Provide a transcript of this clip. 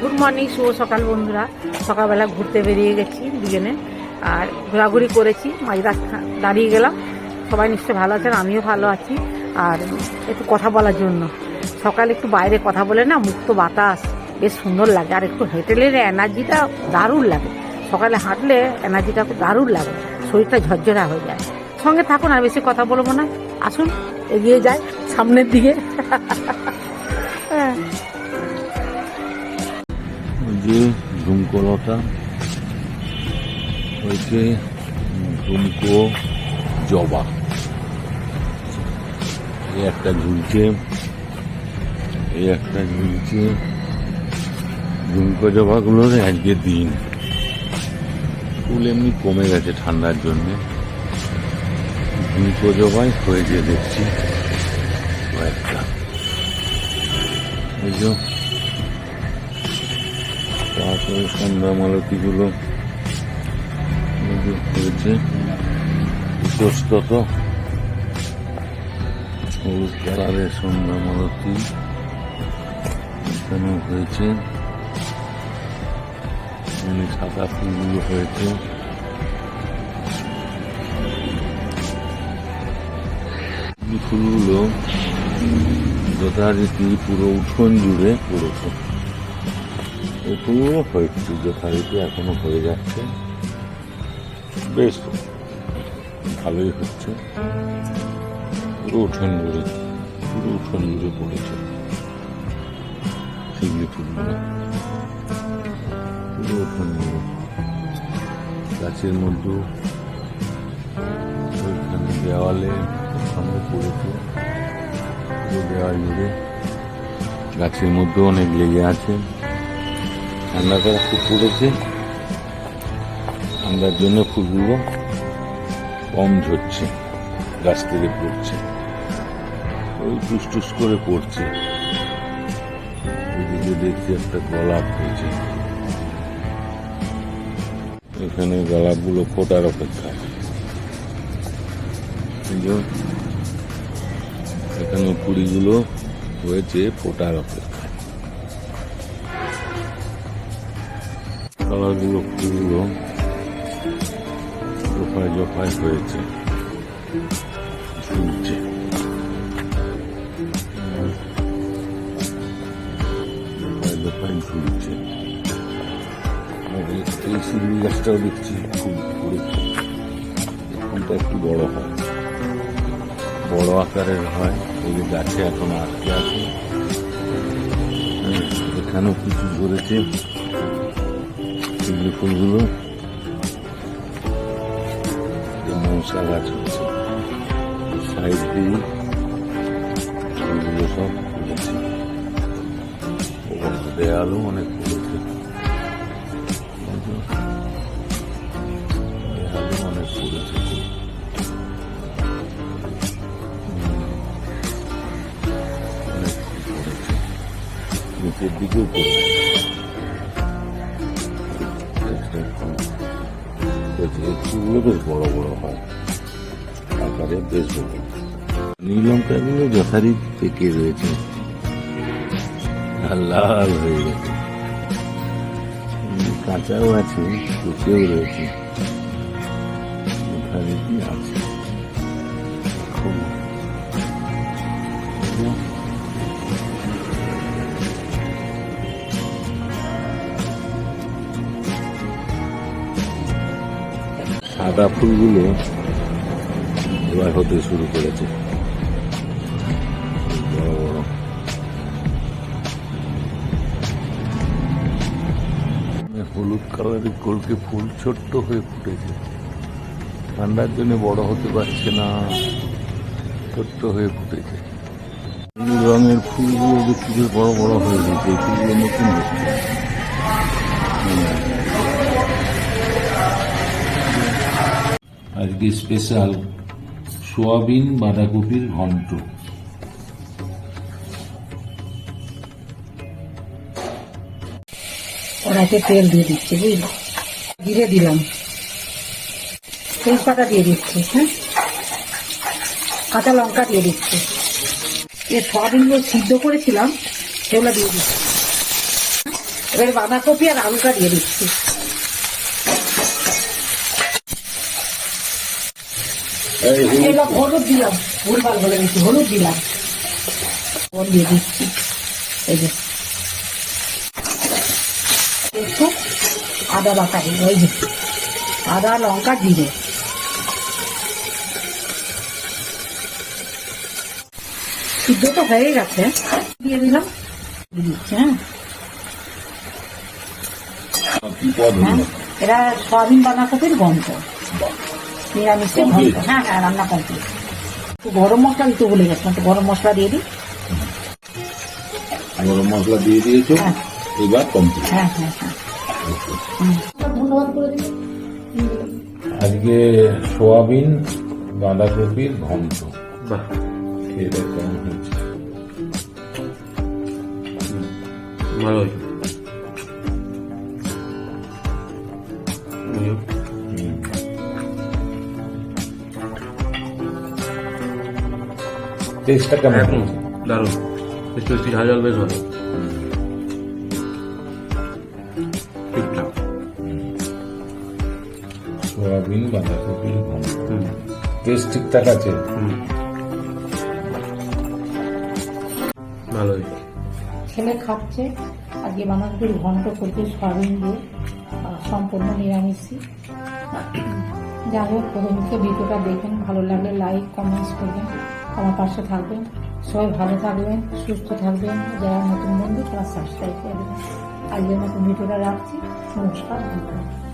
Good morning, শুভ সকাল বন্ধুরা। সকালবেলা ঘুরতে বেরিয়ে গেছি দুজনে, আর ঘোরাঘুরি করেছি, মাঝ রাস্তা দাঁড়িয়ে গেলাম। সবাই নিশ্চয়ই ভালো আছেন, আমিও ভালো আছি। আর একটু কথা বলার জন্য। সকালে একটু বাইরে কথা বলে না, মুক্ত বাতাস, বেশ সুন্দর লাগে। আর একটু হেঁটেলে এনার্জিটা দারুণ লাগে। সকালে হাঁটলে এনার্জিটা দারুণ লাগে, শরীরটা ঝরঝরা হয়ে যায়। সঙ্গে থাকুন, আর বেশি কথা বলব না। আসুন, এগিয়ে যায় সামনের দিকে। হ্যাঁ যে ঝুমকোলতা হয়েছে ঝুমকো জবা এই একটা ঝুলছে, এই একটা ঝুলছে। ঝুমকো জবাগুলোর আজকে দিন। ফুল এমনি কমে গেছে ঠান্ডার জন্যে। ঝুমকো জবাই হয়েছে দেখছি। কয়েকটা। এই যে তারপরে সন্ধ্যা মালতিগুলো হয়েছে ইতস্তত হলুদ কালারের সন্ধ্যা মালতি এখানে হয়েছে। এখানে সাদা ফুলগুলো হয়েছে। ফুলগুলো যথারীতি পুরো উঠোন জুড়ে পড়েছে। এই ফুলগুলো হয়েছে যথারীতি এখনও হয়ে যাচ্ছে। বেশ, ভালোই হচ্ছে। পুরো উঠোন জুড়ে পুরো উঠোন পড়েছে। শিগলি ফুলগুলো পুরো উঠোন গাছের মধ্যে, ওইখানে দেওয়ালে সঙ্গে পড়েছে। পুরো দেওয়াল জুড়ে গাছের মধ্যে অনেক লেগে আছে। ঠান্ডাটা খুব পড়েছে ঠান্ডার জন্য ফুলগুলো কম ঝরছে গাছ থেকে পড়ছে। ওই টুস করে পড়ছে। ওইদিকে দেখছি একটা গোলাপ হয়েছে। এখানে গোলাপগুলো ফোটার যে এখানে কুড়িগুলো হয়েছে ফোটার অপেক্ষায় কলাগুলো ফুলগুলো জোফায় জোফায় হয়েছে। ঝুলছে। এই- গাছটাও দেখছি একটু বড় হয়। বড় আকারের হয়। এই গাছে এখন আটকে আছে। হ্যাঁ, এখানেও কিছু ধরেছে শিউলি ফুলগুলো যে মশা গাছ হচ্ছে সাইড দিয়ে ফুলগুলো দেয়ালও অনেক ফুলেছে নিচের দিকেও পড়েছে ফুলগুলো বেশ বড় বড় হয়। আকারে বেশ বড়। নীল লঙ্কাগুলো যথারীতি পেকে রয়েছে। লাল হয়ে গেছে। কাঁচাও আছে পেকেও রয়েছে। যথারীতি আছে। খুব সাদা ফুলগুলো এবার হতে শুরু করেছে। হলুদ কালারের কলকে ফুল ছোট্ট হয়ে ফুটেছে। ঠান্ডার জন্য বড় হতে পারছে না, ছোট্ট হয়ে ফুটেছে। রঙের ফুলগুলো দেখছি যে বড় বড় হয়ে গেছে এই ফুলগুলো নতুন আজকে স্পেশাল সোয়াবিন, বাঁধাকপির ঘন্ট। কড়াইতে তেল দিয়ে দিচ্ছি, বুঝলি? জিরে দিলাম। তেজপাতা দিয়ে দিচ্ছি হ্যাঁ? কাঁচা লঙ্কা দিয়ে দিচ্ছি। এ সয়াবিনগুলো সিদ্ধ করেছিলাম, সেগুলো দিয়ে দিচ্ছি। এবার বাঁধাকপি আর আলুটা দিয়ে দিচ্ছি এই হলুদ এবার হলুদ দিলাম। ভুলভাল বলে দিচ্ছি হলুদ দিলাম। ওর দিয়ে দিচ্ছি। এই যে। একটু আদা বাটা দিল ওই যে। আদা লঙ্কা জিরে। সিদ্ধ তো হয়ে গেছে। দিয়ে দিলাম। হ্যাঁ। হ্যাঁ। হলো বাঁধাকপির গন্ধ। গন্ধ Complete? হ্যাঁ হ্যাঁ রান্না কমপ্লিট একটু গরম মশলা দিতে ভুলে গেছিলাম একটু গরম মশলা দিয়ে দিই। গরম মশলা দিয়ে দিয়েছ হ্যাঁ। এবার কমপ্লিট হ্যাঁ হ্যাঁ হ্যাঁ। ধন্যবাদ করে দিই আজকে সোয়াবিন বাঁধাকপির ঘন্ট। খেয়ে দেখ কেমন হয়েছে। ভালো হয়েছে টেস্টটা কেমন? একদম দারুণ। একটু একটু ঝাল ঝাল বেশ ভালো। ঠিকঠাক সোয়াবিন হুম। টেস্ট ঠিকঠাক আছে? হুম। ভালো হয়েছে ছেলে খাচ্ছে আজকে বাঁধাকপির ঘন্ট করতে সয়াবিন দিয়ে আর সম্পূর্ণ নিরামিষই। যাই হোক প্রথমকে ভিডিওটা দেখেন, ভালো লাগলে লাইক কমেন্টস করবেন, আমার পাশে থাকবেন। সবাই ভালো থাকবেন, সুস্থ থাকবেন, যারা নতুন বন্ধু, তারা সাবস্ক্রাইব করবেন আজকের মতো ভিডিওটা রাখছি। নমস্কার, ধন্যবাদ।